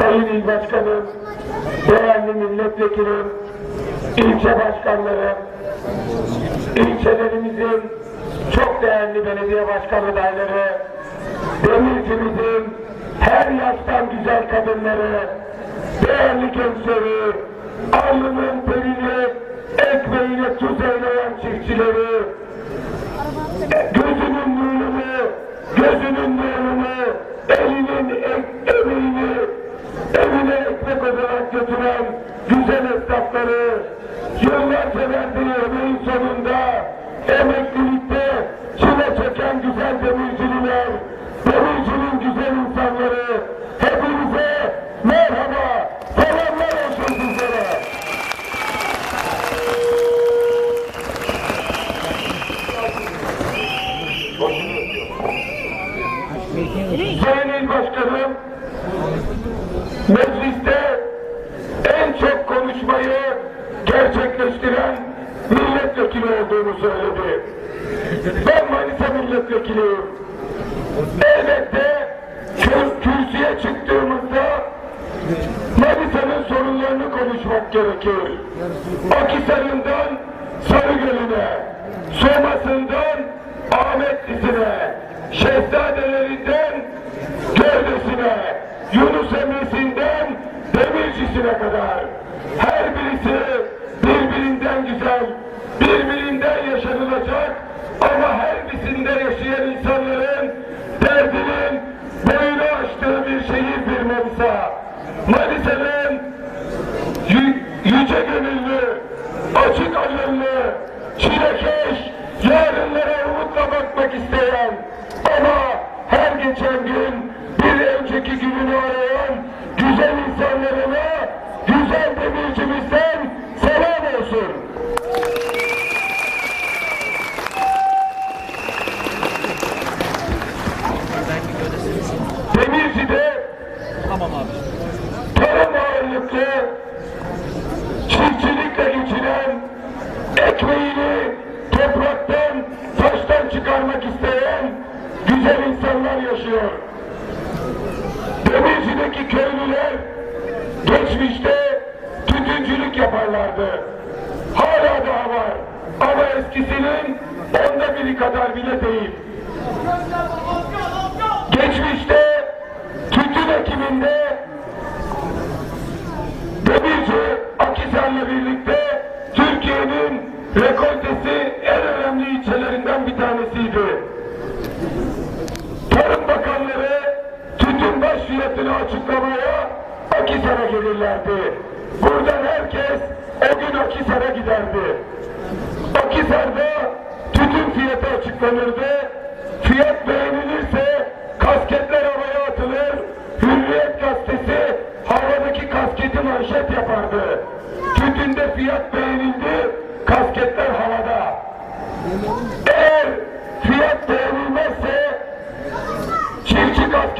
Sayın İl Başkanım, değerli milletvekilim, ilçe başkanları, ilçelerimizin çok değerli belediye başkan adayları, Demircimizin her yaştan güzel kadınları, değerli gençleri, alnının terini ekmeğine tuz eyleyen çiftçileri, gözünün nurunu, gözünün nurunu, elinin emeğini evine ekmek olarak götüren güzel esnafları, yıllarca verdiği emeğin sonunda emeklilikte çile çeken güzel demircililer, demircinin güzel insanları, hepinize merhaba, selamlar olsun sizlere. Sayın İl Başkanım, mecliste en çok konuşmayı gerçekleştiren milletvekili olduğunu söyledi. Ben Manisa milletvekiliyim. Elbette kür- kürsüye çıktığımızda Manisa'nın sorunlarını konuşmak gerekir. Akisar'ından Sarıgöl'üne, Somas'ından Ahmetlisine, Şehzadelerinden Gövdesine, Yunus Emre'sinden Demircisine kadar her birisi birbirinden güzel, birbirinden yaşanılacak ama her birisinde yaşayan insanların derdinin boyunu aştığı bir şehirdir Manisa. Manisa'nın Yü- yüce gönüllü, açık alınlı, çilekeş, yarınlara umutla bakmak isteyen ama her geçen gün bir önceki gününü arayan güzel insanlarına güzel demircimizden selam olsun. Demirci'de Tamam abi. tarım ağırlıklı çiftçilikle geçiren ekmeğini topraktan, taştan çıkarmak isteyen güzel insanlar yaşıyor. Demirci'deki köylüler geçmişte tütüncülük yaparlardı. Hala daha var. Ama eskisinin onda biri kadar bile değil. Geçmişte tütün ekiminde Demirci Akisar'la birlikte Türkiye'nin rekoltesi en önemli ilçelerinden bir tanesiydi. Tarım Bakanları tütün fiyatını açıklamaya Akisar'a gelirlerdi. Buradan herkes o gün Akisar'a giderdi. Akisar'da tütün fiyatı açıklanırdı. Fiyat beğenilirse kasketler havaya atılır. Hürriyet gazetesi havadaki kasketi manşet yapardı. Tütünde fiyat beğenildi, kasketler havada. Eğer fiyat beğenilmezse çiftçi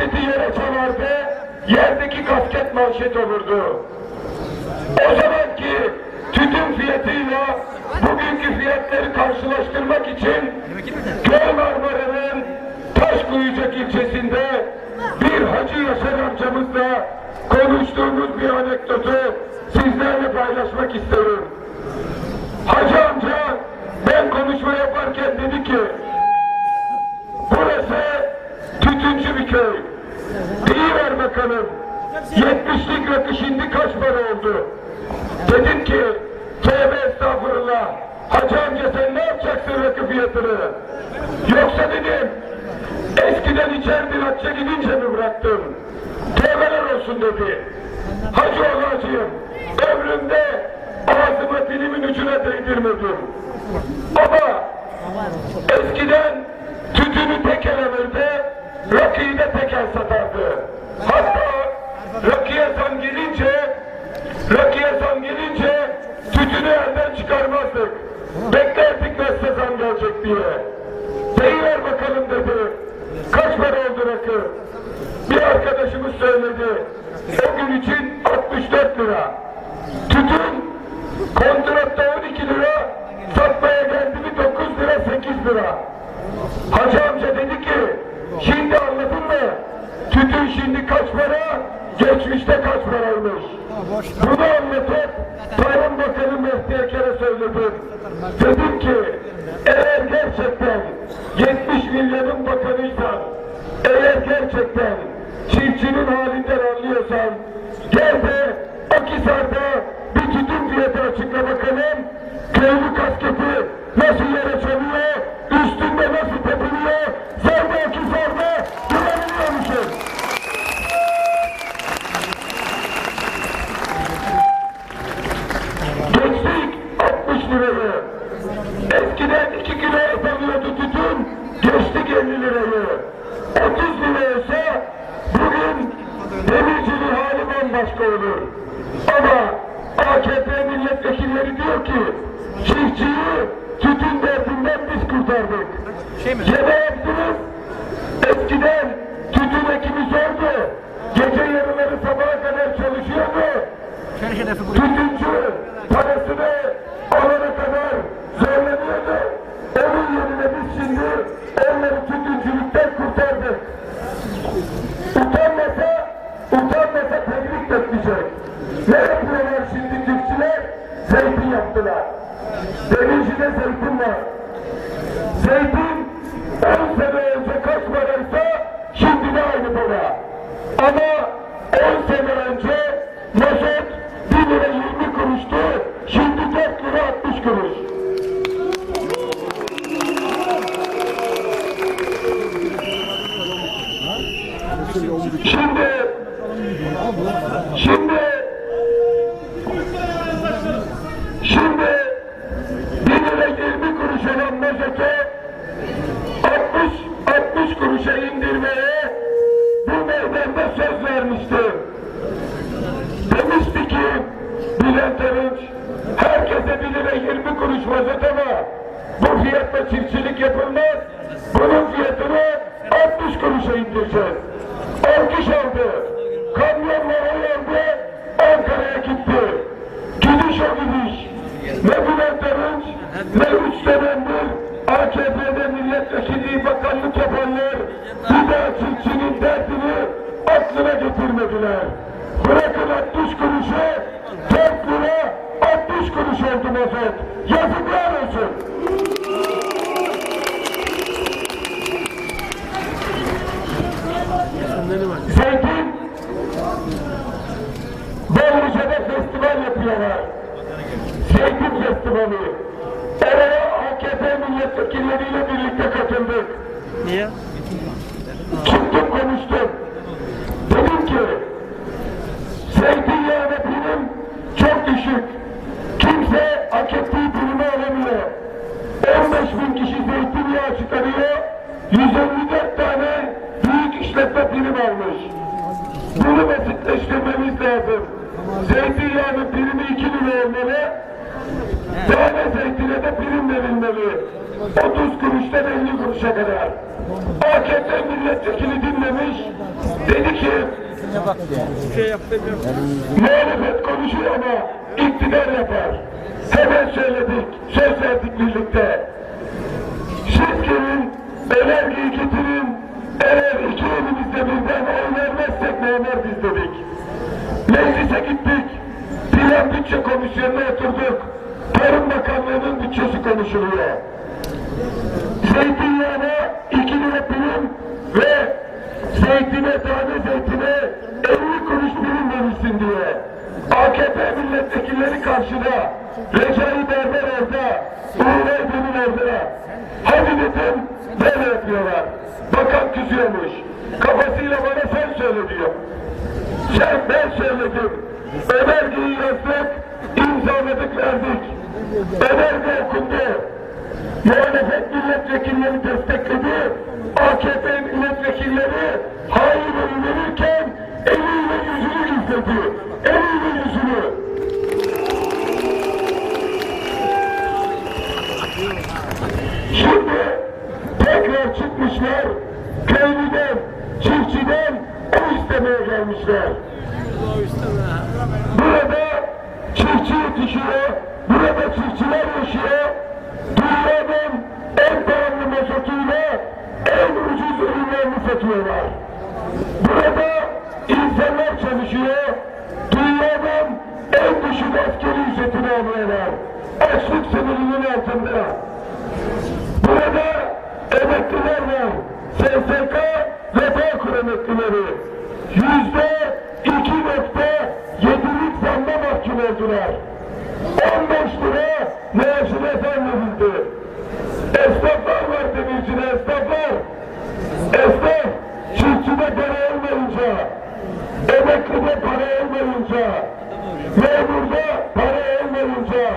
kasketi yere çalardı, yerdeki kasket manşet olurdu. O zamanki tütün fiyatıyla bugünkü fiyatları karşılaştırmak için Köy Marmara'nın Taşkuyucak ilçesinde bir Hacı Yaşar amcamızla konuştuğumuz bir anekdotu sizlerle paylaşmak istiyorum. Hacı amca ben konuşma yaparken dedi ki burası tütüncü bir köy. İyi ver bakalım. 70'lik rakı şimdi kaç para oldu? Dedim ki tövbe estağfurullah. Hacı amca sen ne yapacaksın rakı fiyatını? Yoksa dedim eskiden içerdin hacca gidince mi bıraktın? Tövbeler olsun dedi. Hacı olacağım. Ömrümde ağzıma dilimin ucuna değdirmedim. Ama eskiden tütünü tekel alırdı, rakıyı da tekel satardı. Hatta rakıya zam gelince, rakıya zam gelince tütünü elden çıkarmazdık. Beklerdik nasıl zam gelecek diye. Deyiver bakalım dedi. Kaç para oldu rakı? Bir arkadaşımız söyledi. O gün için 64 lira. Tütün kontratta 12 lira, satmaya geldi mi 9 lira 8 lira. Hacı amca dedi ki Şimdi anladın mı? Tütün şimdi kaç para? Geçmişte kaç paraymış? Bunu anlatıp Tarım Bakanı Mehdi Eker'e söyledim. Dedim ki eğer gerçekten 70 milyonun bakanıysan eğer gerçekten çiftçinin halinden anlıyorsan gel de Akisar'da bir tütün fiyatı açıkla bakalım köylü kasketi nasıl yere çalıyor olur. Ama AKP milletvekilleri diyor ki, çiftçiyi tütün derdinden biz kurtardık. Şey mi? Yaptınız? Eskiden tütün ekimi zordu. Gece yarıları sabaha kadar çalışıyordu. Tütüncü parasını alana kadar zorlanıyordu. Onun yerine biz şimdi onları tütüncülükten kurtardık. Utanmasa, utanmasa tebrik etmeyecek. Ne yapıyorlar şimdi çiftçiler? Zeytin yaptılar. Demircide zeytin var. Zeytin 10 sene önce kaç paraysa şimdi de aynı para. Ama 10 sene önce mazot 1 lira 20 kuruştu. Şimdi 4 lira 60 kuruş. Şimdi şimdi şimdi 1 lira 20 kuruş olan mazotu 60 60 kuruşa indirmeye bu meydanda söz vermişti. Demişti ki Bülent Arınç herkese 1 lira 20 kuruş mazot ama bu fiyatla çiftçilik yapılmaz. Bunun fiyatını 60 kuruşa indireceğiz. Alkış aldı. Kamyonla ayırdı. Ankara'ya gitti. Gidiş o gidiş. Ne Bülent Ne üç AKP'de milletvekilliği bakanlık yapanlar bir daha çiftçinin derdini aklına getirmediler. Bırakın 60 kuruşu 4 lira 60 kuruş oldu mazot. Yazıklar olsun. Zeytin Beylikdüzü'de festival yapıyorlar. Zeytin Festivali. Oraya AKP milletvekilleriyle birlikte katıldık. Niye? Çıktım konuştum. Dedim ki zeytinyağına prim çok düşük. Kimse hak ettiği primi alamıyor. 15 bin kişi zeytinyağı çıkarıyor. 154 tane büyük işletme prim almış. Bunu basitleştirmemiz lazım. Zeytinyağının primi 2 lira olmalı. Tane zeytine de prim verilmeli. 30 kuruştan 50 kuruşa kadar. AKP milletvekili dinlemiş. Dedi ki muhalefet konuşuyor ama iktidar yapar. Hemen söyledik, söz verdik birlikte. Siz gelin, enerjiyi getirin. Eğer iki elimizde birden oy vermezsek ne olur biz dedik. Meclise gittik. Plan Bütçe Komisyonu'na oturduk. Tarım Bakanlığı'nın bütçesi konuşuluyor. Zeytinyağına 2 lira ve zeytine, tane zeytine 50 kuruş prim diye. AKP milletvekilleri karşıda, Recai Berber orada, Uğur Aydın'ın orada. Hadi dedim, böyle yapıyorlar. Bakan kızıyormuş. Kafasıyla bana sen söyle diyor. Sen ben söyledim. Önergeyi yazdık, imzaladık verdik. Önerge okundu. Muhalefet milletvekilleri destekledi. AKP milletvekilleri hayır verirken eliyle yüzünü gizledi. Eliyle yüzünü. Şimdi tekrar çıkmışlar. Köylüden, çiftçiden o istemeye gelmişler. Burada çiftçi yetişiyor, burada çiftçiler yaşıyor. Dünyanın en pahalı mazotuyla en ucuz ürünlerini satıyorlar. Burada insanlar çalışıyor, dünyanın en düşük askeri ücretini alıyorlar. Açlık sınırının altında. Burada emekliler var. SSK ve Bağkur emeklileri. Yüzde iki nokta yedilik zamma mahkum oldular. 15 ne Mevsim Efendimiz'di. Esnaflar var demişsin esnaflar. Esnaf çiftçide para olmayınca, emeklide para olmayınca, memurda para olmayınca,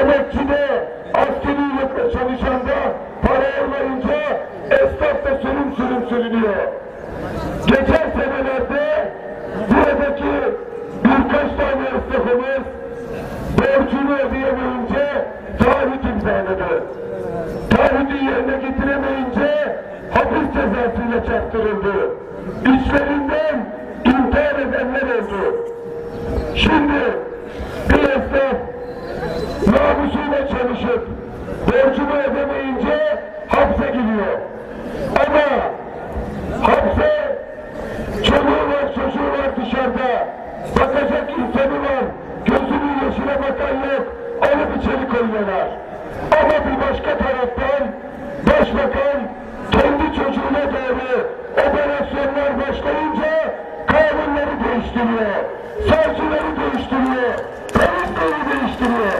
emekçide askeriyle çalışanda para olmayınca esnaf da sürüm sürüm sürünüyor. Geçen senelerde buradaki imzaladı. Taahhütü yerine getiremeyince hapis cezasıyla çarptırıldı. İçlerinden intihar edenler oldu. Şimdi bir esnaf namusuyla çalışıp borcunu ödemeyince hapse giriyor. Ama hapse çoluğu var, çocuğu var dışarıda. Bakacak insanı var. Gözünün yaşına bakan yok. Alıp içeri koyuyorlar. Ama bir başka taraftan başbakan kendi çocuğuna doğru operasyonlar başlayınca kanunları değiştiriyor. Savcıları değiştiriyor. Polisleri değiştiriyor.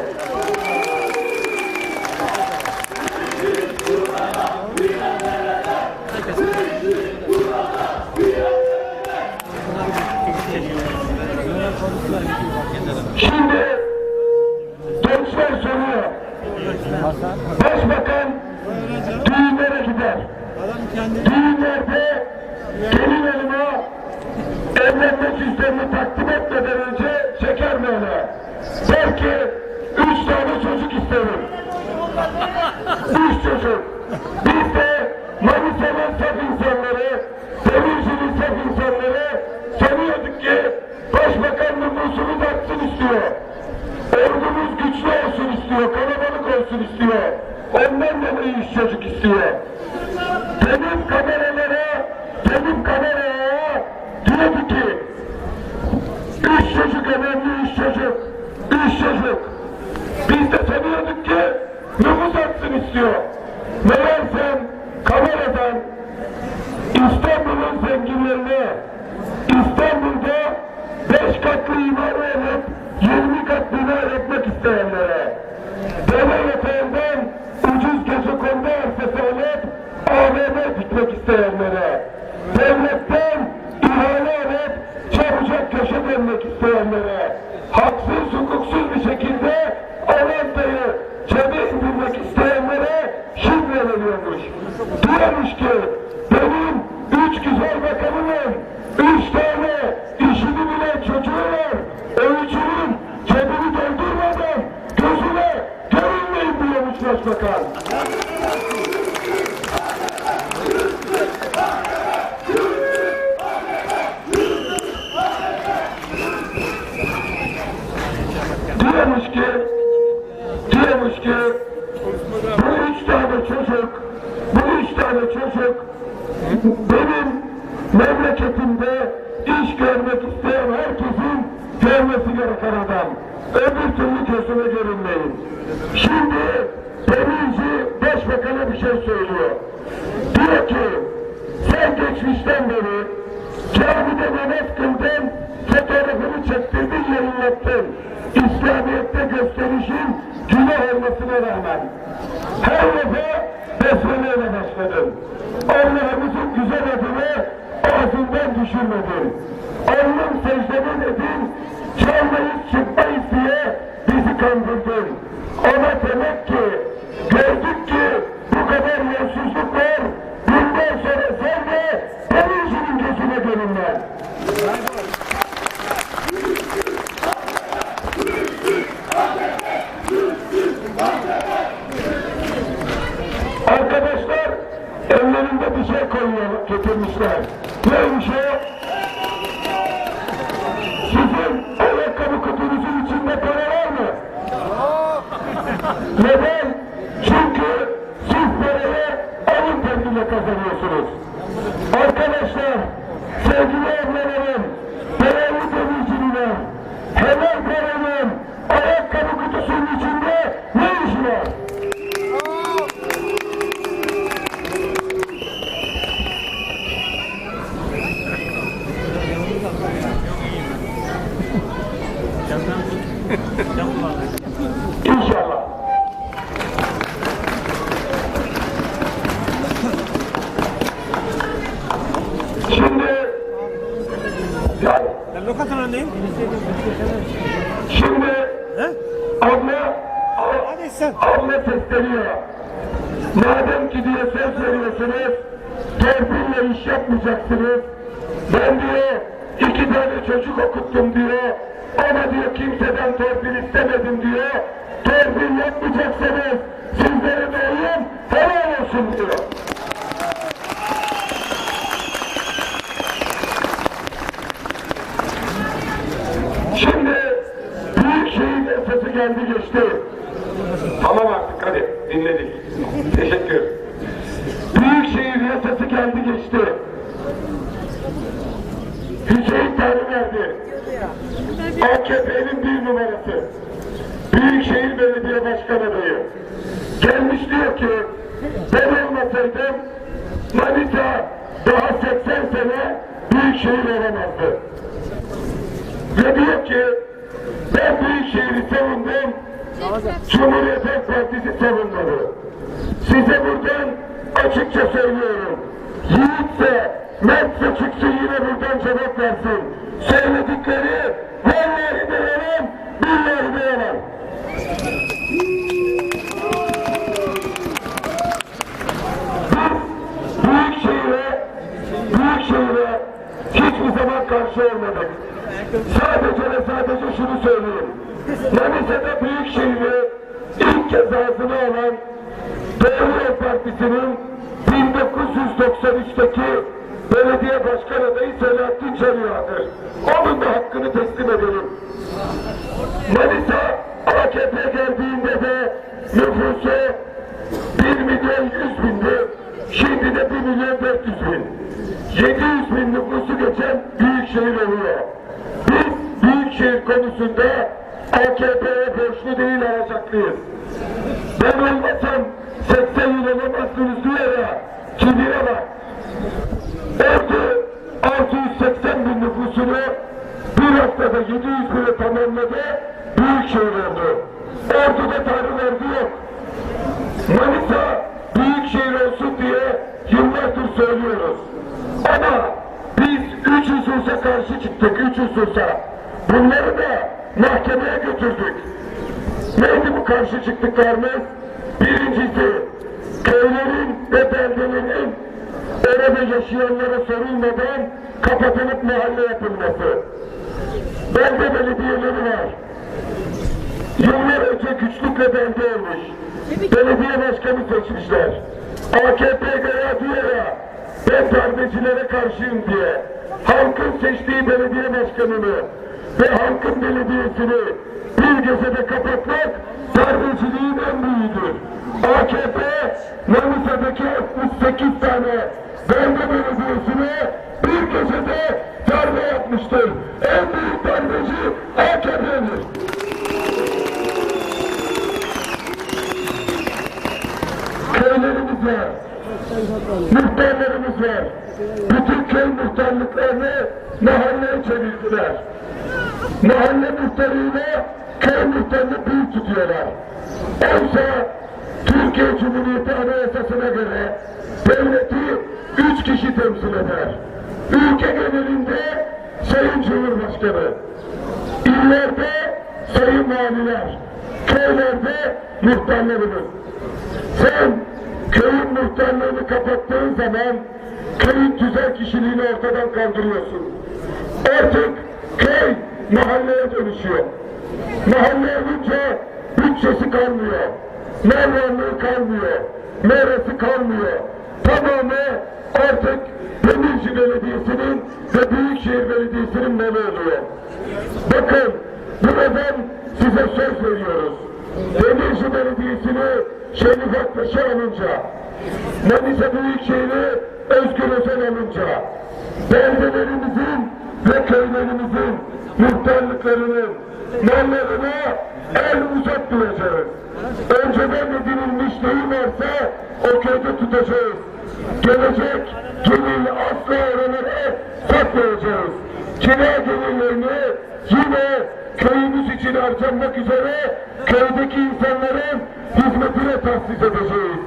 Şimdi gençler soruyor. Başbakan düğünlere gider. Düğünlerde gelin hanıma evlenme cüzdanını takdim etmeden önce çeker mi ona? Der ki üç tane çocuk isterim. Üç çocuk. Biz de Manisa'nın saf insanları, Demirci'nin saf insanları sanıyorduk ki Başbakan nüfusunu baksın istiyor. Ordumuz güçlü olsun istiyor, kalabalık olsun istiyor. Ondan dolayı üç çocuk istiyor. Benim kameralara, benim kameraya diyordu ki üç çocuk önemli, üç çocuk, üç çocuk. Biz de sanıyorduk ki nüfus artsın istiyor. Meğersem kameradan İstanbul'un zenginlerine İstanbul'da beş katlı imar olup 20 kat bina yapmak isteyenlere deve yatağından ucuz gece kondu arsası alıp AVM dikmek isteyenlere devletten ihale alıp çabucak köşe dönmek isteyenlere haksız hukuksuz bir şekilde Avantayı cebe indirmek isteyenlere şifre veriyormuş. Diyormuş ki benim üç güzel bakanımın üç tane işini bilen çocuğu var. O üçünün cebini doldurmadan gözüne görünmeyin diyormuş başbakan. Diyormuş ki diyormuş ki bu üç tane çocuk bu üç tane çocuk benim memleketimde iş görmek isteyen herkesin görmesi gereken adam. Öbür türlü gözüme görünmeyin. Şimdi Demirci Başbakan'a bir şey söylüyor. Diyor ki sen geçmişten beri camide namaz kıldın, fotoğrafını çektirdin, yayınlattın. İslamiyet'te gösterişin günah olmasına rağmen her defa besmeleyle başladın. Allah'ımızın güzel adını ağzından düşürmedin. Alnım secdede dedin, çalmayız çıkmayız diye bizi kandırdın. Ama demek ki gördük ki bu kadar yolsuzluk var. Bundan sonra sen de Demirci'nin gözüne görünme. Arkadaşlar ellerinde bir şey koyuyor, getirmişler. Neymiş o? Kazanıyorsunuz. Arkadaşlar, sevgili ablalarım, neyim? şimdi He? Abla, Hadi sen. abla sesleniyor. Madem ki diye söz veriyorsunuz, torpille iş yapmayacaksınız. Ben diyor, iki tane çocuk okuttum diyor. Ama diyor kimseden torpil istemedim diyor. Torpil yapmayacaksanız sizlerin oyun helal olsun diyor. Şimdi büyük şeyin geldi geçti. Tamam artık hadi dinledik. Teşekkür. Büyükşehir yasası geldi geçti. Hüseyin Tanrıverdi. AKP'nin bir numarası. Büyükşehir Belediye Başkan adayı. Gelmiş diyor ki ben olmasaydım Manisa daha 80 sene Büyükşehir olamazdı. Ve diyor ki ben Büyükşehir'i savundum, Cumhuriyet Halk Partisi savunmadı. Size buradan açıkça söylüyorum. Yiğitse, mertse çıksın yine buradan cevap versin. Söyledikleri vallahi de yalan, billahi de yalan. Büyükşehir'e, Büyükşehir'e hiçbir zaman karşı olmadık. Sadece ve sadece şunu söyleyeyim. Manisa'da Büyükşehir'i ilk kez ağzına alan Doğru Yol Partisi'nin 1993'teki belediye başkan adayı Selahattin Canıya'dır. Onun da hakkını teslim edelim. Manisa AKP geldiğinde de nüfusu 1 milyon 100 bindi. Şimdi de 1 milyon 400 bin. 700 bin nüfusu geçen büyük şehir oluyor. Biz büyük şehir konusunda AKP'ye borçlu değil alacaklıyız. Ben olmasam 80 yıl olamazsınız diyor ya. Kibire bak. Ordu 680 bin nüfusunu bir haftada 700 bine tamamladı. Büyük şehir oldu. Ordu'da tanrı verdi yok. Manisa büyük şehir olsun diye yıllardır söylüyoruz. Ama üç hususa karşı çıktık, üç hususa. Bunları da mahkemeye götürdük. Neydi bu karşı çıktıklarımız? Birincisi, köylerin ve beldelerin orada yaşayanlara sorulmadan kapatılıp mahalle yapılması. Belde belediyeleri var. Yıllar önce güçlükle belde olmuş. Belediye başkanı seçmişler. AKP göre diyor ya, ben darbecilere karşıyım diye. Halkın seçtiği belediye başkanını ve halkın belediyesini bir gecede kapatmak darbeciliğin en büyüğüdür. AKP Manisa'daki 68 tane belde belediyesine Muhtarlarımız var. Bütün köy muhtarlıklarını mahalleye çevirdiler. Mahalle muhtarıyla köy muhtarını büyük tutuyorlar. Oysa Türkiye Cumhuriyeti Anayasası'na göre devleti üç kişi temsil eder. Ülke genelinde Sayın Cumhurbaşkanı, illerde sayın valiler, köylerde muhtarlarımız. Sen köyün muhtarlığını kapattığın zaman köyün güzel kişiliğini ortadan kaldırıyorsun. Artık köy mahalleye dönüşüyor. Mahalle olunca bütçesi kalmıyor. Mal varlığı kalmıyor. Merası kalmıyor. Tamamı artık Demirci Belediyesi'nin ve Büyükşehir Belediyesi'nin malı oluyor. Bakın buradan size söz veriyoruz. Demirci Belediyesi'ni Şerif Aktaş'a alınca, Manisa Büyükşehir'i Özgür Özel alınca, beldelerimizin ve köylerimizin muhtarlıklarının mallarına el uzatmayacağız. Önceden edinilmiş neyi varsa o köyde tutacağız. Gelecek geliri asla oralara satmayacağız. Kira gelirlerini yine köyümüz için harcanmak üzere köydeki insanların hizmetine tahsis edeceğiz.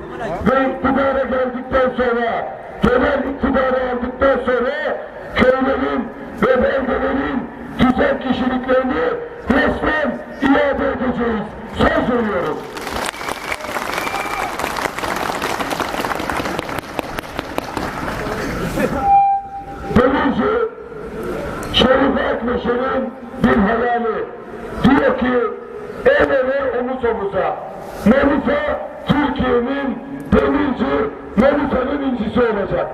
Ve iktidara geldikten sonra, genel iktidarı aldıktan sonra köylerin ve beldelerin güzel kişiliklerini resmen iade edeceğiz. Söz veriyoruz. Demirci Şerif Akmeşer'in bir hayali. Diyor ki el ele omuz omuza. Manisa Türkiye'nin demirci Manisa'nın incisi olacak.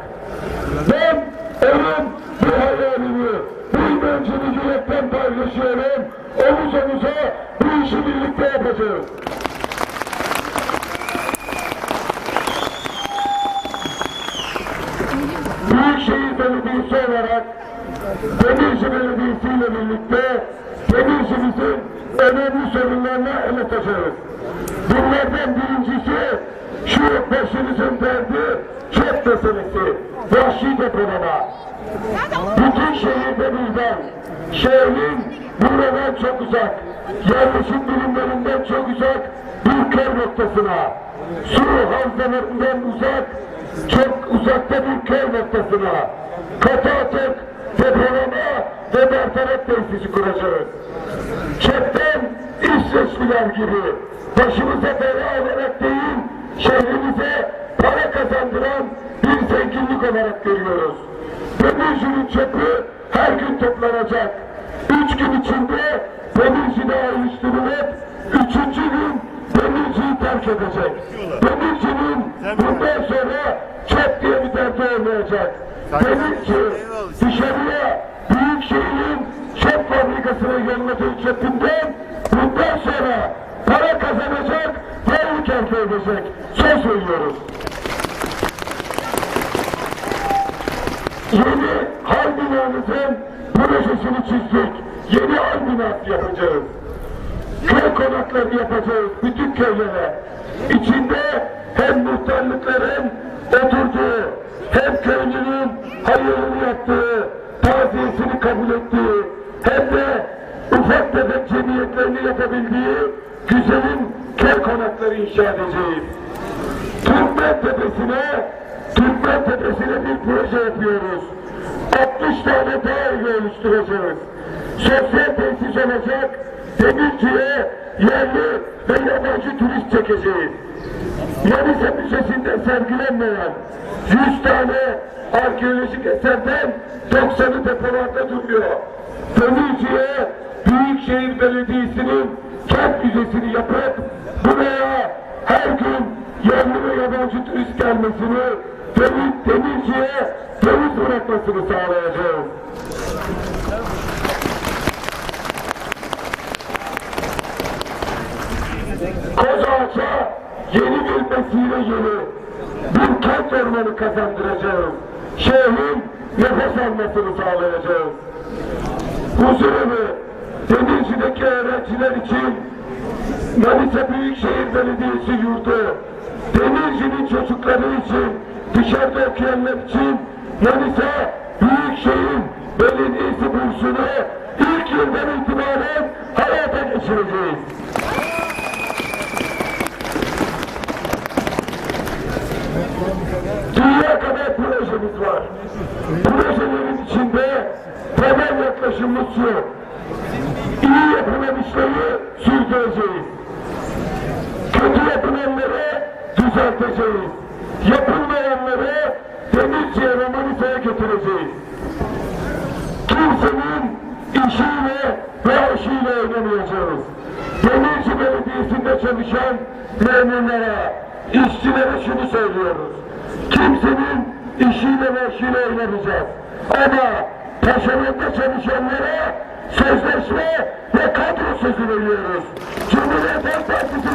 Ben onun bu hayalini, bu inancını yürekten paylaşıyorum. Omuz omuza bu işi birlikte yapacağız. Büyükşehir Belediyesi olarak Demirci Belediyesi ile birlikte Demirci'mizin önemli sorunlarına el atacağız. Bunlardan birincisi şu başımızın derdi çöp meselesi, vahşi depolama. Bütün şehirde birden, şehrin buradan çok uzak, yerleşim birimlerinden çok uzak bir köy noktasına, su havzalarından uzak, çok uzakta bir köy noktasına, depolama bertaraf tesisi kuracağız. Çöpten İsveçliler gibi başımıza bela olarak değil, şehrimize para kazandıran bir zenginlik olarak görüyoruz. Demirci'nin çöpü her gün toplanacak. Üç gün içinde Demirci'de ayrıştırılıp üçüncü gün Demirci'yi terk edecek. Demirci'nin bundan sonra çöp diye bir derdi olmayacak. Demirci dışarıya büyük şehrin çöp fabrikasına yolladığı çöpünden bundan sonra para kazanacak, varlık elde edecek. Söz veriyoruz. Yeni hal binamızın projesini çizdik. Yeni hal binası yapacağız. Köy konakları yapacağız bütün köylere. İçinde hem muhtarlıkların oturduğu, hem köylünün hayırını yaptığı, taziyesini kabul ettiği, hem de ufak tefek cemiyetlerini yapabildiği güzelim köy konakları inşa edeceğiz. Türkmen Tepesi'ne, Türkmen Tepesi'ne bir proje yapıyoruz. 60 tane evi oluşturacağız. Sosyal tesis olacak, Demirci'ye yerli ve yabancı turist çekeceğiz. Manisa Müzesi'nde sergilenmeyen 100 tane arkeolojik eserden 90'ı depolarda duruyor. Demirci'ye Büyükşehir Belediyesi'nin kent müzesini yapıp buraya her gün yerli ve yabancı turist gelmesini, demir, demirciye temiz bırakmasını sağlayacağız. Kozağaç'a yeni bir mesire yolu, bir kent ormanı kazandıracağız. Şehrin nefes almasını sağlayacağız. Huzurunu Demirci'deki öğrenciler için Manisa Büyükşehir Belediyesi yurdu, Demirci'nin çocukları için, dışarıda okuyanlar için Manisa Büyükşehir Belediyesi bursunu ilk yıldan itibaren hayata geçireceğiz. Dünya kadar projemiz var. Projelerin içinde temel yaklaşımımız şu. İyi yapılan işleri sürdüreceğiz. Kötü yapılanları düzelteceğiz. Yapılmayanları Demirci'ye ve Manisa'ya götüreceğiz. Kimsenin işiyle ve aşıyla oynamayacağız. Demirci Belediyesi'nde çalışan memurlara, işçilere şunu söylüyoruz. Kimsenin işiyle ve aşıyla oynamayacağız. Ama taşeronda çalışanlara sözleşme ve kadro sözü veriyoruz. Cumhuriyet Halk Partisi'ne